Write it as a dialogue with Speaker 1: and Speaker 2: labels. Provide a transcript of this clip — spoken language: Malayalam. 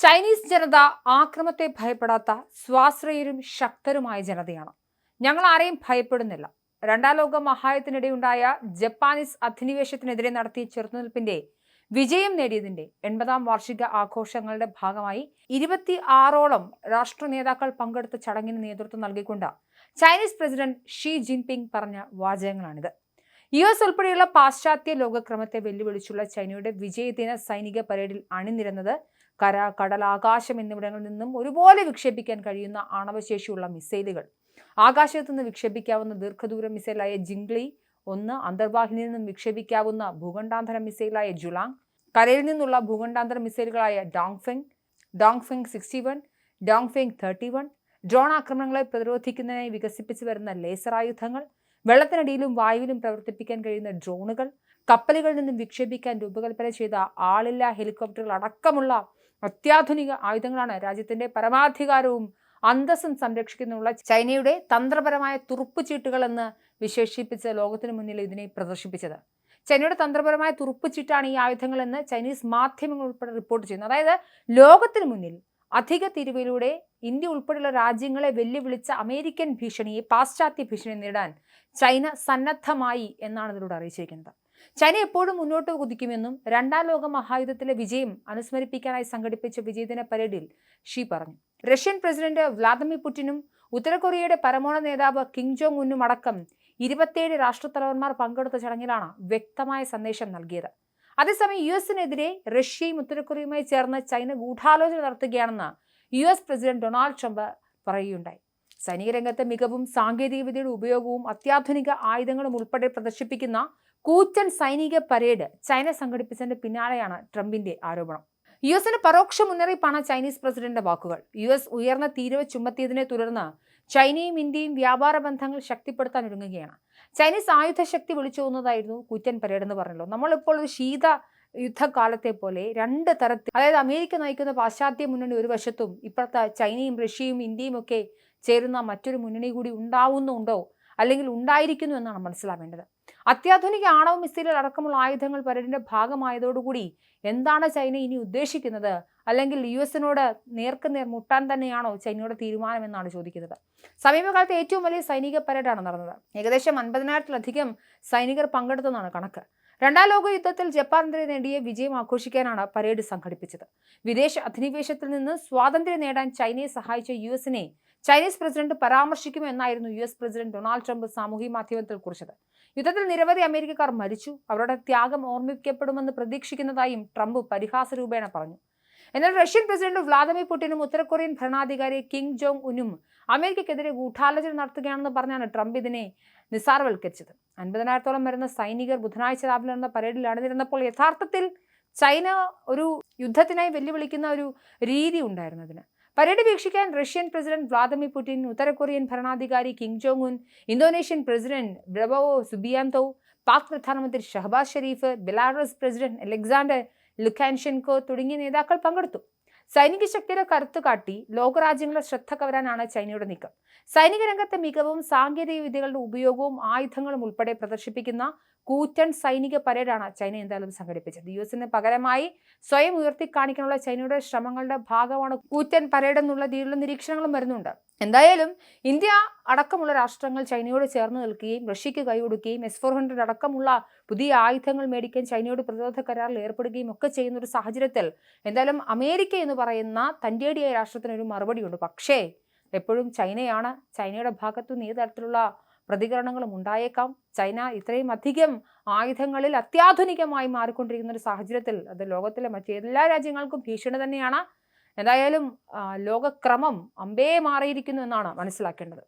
Speaker 1: ചൈനീസ് ജനത ആക്രമത്തെ ഭയപ്പെടാത്ത സ്വാശ്രയരും ശക്തരുമായ ജനതയാണ്. ഞങ്ങൾ ആരെയും ഭയപ്പെടുന്നില്ല. രണ്ടാം ലോക മഹായുദ്ധത്തിനിടെയുണ്ടായ ജപ്പാനീസ് അധിനിവേശത്തിനെതിരെ നടത്തിയ ചെറുത്തുനിൽപ്പിന്റെ വിജയം നേടിയതിന്റെ എൺപതാം വാർഷിക ആഘോഷങ്ങളുടെ ഭാഗമായി ഇരുപത്തി ആറോളം രാഷ്ട്ര നേതാക്കൾ പങ്കെടുത്ത ചടങ്ങിന് നേതൃത്വം നൽകിക്കൊണ്ട് ചൈനീസ് പ്രസിഡന്റ് ഷീ ജിൻപിങ് പറഞ്ഞ വാചകങ്ങളാണിത്. യു എസ് ഉൾപ്പെടെയുള്ള പാശ്ചാത്യ ലോകക്രമത്തെ വെല്ലുവിളിച്ചുള്ള ചൈനയുടെ വിജയദിന സൈനിക പരേഡിൽ അണിനിരന്നത് കര കടൽ ആകാശം എന്നിവിടങ്ങളിൽ നിന്നും ഒരുപോലെ വിക്ഷേപിക്കാൻ കഴിയുന്ന ആണവശേഷിയുള്ള മിസൈലുകൾ. ആകാശത്തു നിന്ന് വിക്ഷേപിക്കാവുന്ന ദീർഘദൂര മിസൈലായ ജിംഗ്ലി ഒന്ന് അന്തർവാഹിനിയിൽ നിന്നും വിക്ഷേപിക്കാവുന്ന ഭൂഖണ്ഡാന്തര മിസൈലായ ജുലാങ് കരയിൽ നിന്നുള്ള ഭൂഖണ്ഡാന്തര മിസൈലുകളായ Dongfeng Dongfeng sixty one Dongfeng thirty one drone ആക്രമണങ്ങളെ പ്രതിരോധിക്കുന്നതിനായി വികസിപ്പിച്ചു വരുന്ന ലേസർ ആയുധങ്ങൾ വെള്ളത്തിനടിയിലും വായുവിലും പ്രവർത്തിപ്പിക്കാൻ കഴിയുന്ന ഡ്രോണുകൾ കപ്പലുകളിൽ നിന്നും വിക്ഷേപിക്കാൻ രൂപകൽപ്പന ചെയ്ത ആളില്ലാ ഹെലികോപ്റ്ററുകൾ അടക്കമുള്ള അത്യാധുനിക ആയുധങ്ങളാണ് രാജ്യത്തിന്റെ പരമാധികാരവും അന്തസ്സും സംരക്ഷിക്കുന്നുള്ള ചൈനയുടെ തന്ത്രപരമായ തുറുപ്പുചീട്ടുകൾ എന്ന് വിശേഷിപ്പിച്ച ലോകത്തിനു മുന്നിൽ ഇതിനെ പ്രദർശിപ്പിച്ചത്. ചൈനയുടെ തന്ത്രപരമായ തുറുപ്പുചീട്ടാണ് ഈ ആയുധങ്ങൾ എന്ന് ചൈനീസ് മാധ്യമങ്ങൾ ഉൾപ്പെടെ റിപ്പോർട്ട് ചെയ്യുന്നു. അതായത് ലോകത്തിനു മുന്നിൽ അധിക തിരുവിലൂടെ ഇന്ത്യ ഉൾപ്പെടെയുള്ള രാജ്യങ്ങളെ വെല്ലുവിളിച്ച അമേരിക്കൻ ഭീഷണിയെ പാശ്ചാത്യ ഭീഷണി നേടാൻ ചൈന സന്നദ്ധമായി എന്നാണ് ഇതിലൂടെ അറിയിച്ചിരിക്കുന്നത്. ചൈന എപ്പോഴും മുന്നോട്ട് കുതിക്കുമെന്നും രണ്ടാം ലോക മഹായുദ്ധത്തിലെ വിജയം അനുസ്മരിപ്പിക്കാനായി സംഘടിപ്പിച്ച വിജയദിന പരേഡിൽ ഷീ പറഞ്ഞു. റഷ്യൻ പ്രസിഡന്റ് വ്ളാദിമിർ പുടിനും ഉത്തര കൊറിയയുടെ പരമോന്നത നേതാവ് കിം ജോങ് ഉന്നും അടക്കം ഇരുപത്തിയേഴ് രാഷ്ട്രത്തലവന്മാർ പങ്കെടുത്ത ചടങ്ങിലാണ് വ്യക്തമായ സന്ദേശം നൽകിയത്. അതേസമയം യു എസിനെതിരെ റഷ്യയും ഉത്തരകൊറിയയുമായി ചേർന്ന് ചൈന ഗൂഢാലോചന നടത്തുകയാണെന്ന് U S president Donald Trump പറയുകയുണ്ടായി. സൈനിക രംഗത്തെ മികവും സാങ്കേതികവിദ്യയുടെ ഉപയോഗവും അത്യാധുനിക ആയുധങ്ങളും ഉൾപ്പെടെ പ്രദർശിപ്പിക്കുന്ന കൂറ്റൻ സൈനിക പരേഡ് ചൈന സംഘടിപ്പിച്ചതിന്റെ പിന്നാലെയാണ് ട്രംപിന്റെ ആരോപണം. യു എസിന് പരോക്ഷ മുന്നറിയിപ്പാണ് ചൈനീസ് പ്രസിഡന്റിന്റെ വാക്കുകൾ. യു എസ് ഉയർന്ന തീരുവ ചുമത്തിയതിനെ തുടർന്ന് ചൈനയും ഇന്ത്യയും വ്യാപാര ബന്ധങ്ങൾ ശക്തിപ്പെടുത്താൻ ഒരുങ്ങുകയാണ്. ചൈനീസ് ആയുധശക്തി വിളിച്ചോന്നതായിരുന്നു കൂറ്റൻ പരേഡ് എന്ന് പറഞ്ഞല്ലോ. നമ്മളിപ്പോൾ ഒരു ശീത യുദ്ധകാലത്തെ പോലെ രണ്ട് തരത്തിൽ അതായത് അമേരിക്ക നയിക്കുന്ന പാശ്ചാത്യ മുന്നണി ഒരു വശത്തും ഇപ്പോഴത്തെ ചൈനയും റഷ്യയും ഇന്ത്യയും ഒക്കെ ചേരുന്ന മറ്റൊരു മുന്നണി കൂടി ഉണ്ടാവുന്നുണ്ടോ? അല്ലെങ്കിൽ ഉണ്ടായിരിക്കുന്നു എന്നാണ് മനസ്സിലാവേണ്ടത്. അത്യാധുനിക ആണവ മിസൈലുകൾ അടക്കമുള്ള ആയുധങ്ങൾ പരേഡിന്റെ ഭാഗമായതോടുകൂടി എന്താണ് ചൈന ഇനി ഉദ്ദേശിക്കുന്നത്? അല്ലെങ്കിൽ യു എസിനോട് നേർക്കുനേർ മുട്ടാൻ തന്നെയാണോ ചൈനയുടെ തീരുമാനം എന്നാണ് ചോദിക്കുന്നത്. സമീപകാലത്തെ ഏറ്റവും വലിയ സൈനിക പരേഡാണ് നടന്നത്. ഏകദേശം അൻപതിനായിരത്തിലധികം സൈനികർ പങ്കെടുത്തെന്നാണ് കണക്ക്. രണ്ടാം ലോക യുദ്ധത്തിൽ ജപ്പാനെതിരെ നേടിയ വിജയം ആഘോഷിക്കാനാണ് പരേഡ് സംഘടിപ്പിച്ചത്. വിദേശ അധിനിവേശത്തിൽ നിന്ന് സ്വാതന്ത്ര്യം നേടാൻ ചൈനയെ സഹായിച്ച യു എസിനെ Chinese president പരാമർശിക്കുമെന്നായിരുന്നു U S president Donald Trump സാമൂഹ്യ മാധ്യമത്തിൽ കുറിച്ചത്. യുദ്ധത്തിൽ നിരവധി അമേരിക്കക്കാർ മരിച്ചു. അവരുടെ ത്യാഗം ഓർമ്മിക്കപ്പെടുമെന്ന് പ്രതീക്ഷിക്കുന്നതായും ട്രംപ് പരിഹാസ രൂപേണ പറഞ്ഞു. എന്നാൽ റഷ്യൻ പ്രസിഡന്റ് വ്ളാദിമിർ പുടിനും ഉത്തരകൊറിയൻ ഭരണാധികാരി കിം ജോങ് ഉനും അമേരിക്കയ്ക്കെതിരെ ഗൂഢാലോചന നടത്തുകയാണെന്ന് പറഞ്ഞാണ് ട്രംപ് ഇതിനെ നിസ്സാരവൽക്കരിച്ചത്. അൻപതിനായിരത്തോളം വരുന്ന സൈനികർ ബുധനാഴ്ച രാവിലെ നടന്ന പരേഡിൽ അണിനിരുന്നപ്പോൾ യഥാർത്ഥത്തിൽ ചൈന ഒരു യുദ്ധത്തിനായി വെല്ലുവിളിക്കുന്ന ഒരു രീതി ഉണ്ടായിരുന്നു അതിന്. പരേഡ് വീക്ഷിക്കാൻ റഷ്യൻ പ്രസിഡന്റ് വ്ളാദിമിർ പുടിൻ ഉത്തരകൊറിയൻ ഭരണാധികാരി Kim Jong Un Indonesian president Prabowo Subianto Pak പ്രധാനമന്ത്രി Shahbaz Sharif Belarus president Alexander Lukashenko തുടങ്ങിയ നേതാക്കൾ പങ്കെടുത്തു. സൈനിക ശക്തിയുടെ കരുത്ത് കാട്ടി ലോകരാജ്യങ്ങളെ ശ്രദ്ധ കവരാനാണ് ചൈനയുടെ നീക്കം. സൈനിക രംഗത്തെ മികവും സാങ്കേതിക വിദ്യകളുടെ ഉപയോഗവും ആയുധങ്ങളും ഉൾപ്പെടെ പ്രദർശിപ്പിക്കുന്ന കൂറ്റൻ സൈനിക പരേഡാണ് ചൈന എന്തായാലും സംഘടിപ്പിച്ചത്. യു എസിന് പകരമായി സ്വയം ഉയർത്തി കാണിക്കാനുള്ള ചൈനയുടെ ശ്രമങ്ങളുടെ ഭാഗമാണ് കൂറ്റൻ പരേഡ് എന്നുള്ള രീതിയിലുള്ള നിരീക്ഷണങ്ങളും വരുന്നുണ്ട്. എന്തായാലും ഇന്ത്യ അടക്കമുള്ള രാഷ്ട്രങ്ങൾ ചൈനയോട് ചേർന്ന് നിൽക്കുകയും റഷ്യയ്ക്ക് കൈകൊടുക്കുകയും എസ് ഫോർ ഹൺഡ്രഡ് അടക്കമുള്ള പുതിയ ആയുധങ്ങൾ മേടിക്കാൻ ചൈനയോട് പ്രതിരോധ കരാറിൽ ഏർപ്പെടുകയും ഒക്കെ ചെയ്യുന്ന ഒരു സാഹചര്യത്തിൽ എന്തായാലും അമേരിക്ക എന്ന് പറയുന്ന തന്റെടിയായ രാഷ്ട്രത്തിനൊരു മറുപടിയുണ്ട്. പക്ഷേ എപ്പോഴും ചൈനയാണ് ചൈനയുടെ ഭാഗത്തു നിന്ന് ഏത് തരത്തിലുള്ള പ്രതികരണങ്ങളും ഉണ്ടായേക്കാം. ചൈന ഇത്രയും അധികം ആയുധങ്ങളിൽ അത്യാധുനികമായി മാറിക്കൊണ്ടിരിക്കുന്ന ഒരു സാഹചര്യത്തിൽ അത് ലോകത്തിലെ മറ്റെല്ലാ രാജ്യങ്ങൾക്കും ഭീഷണി തന്നെയാണ്. എന്തായാലും ലോകക്രമം അമ്പേ മാറിയിരിക്കുന്നു എന്നാണ് മനസ്സിലാക്കേണ്ടത്.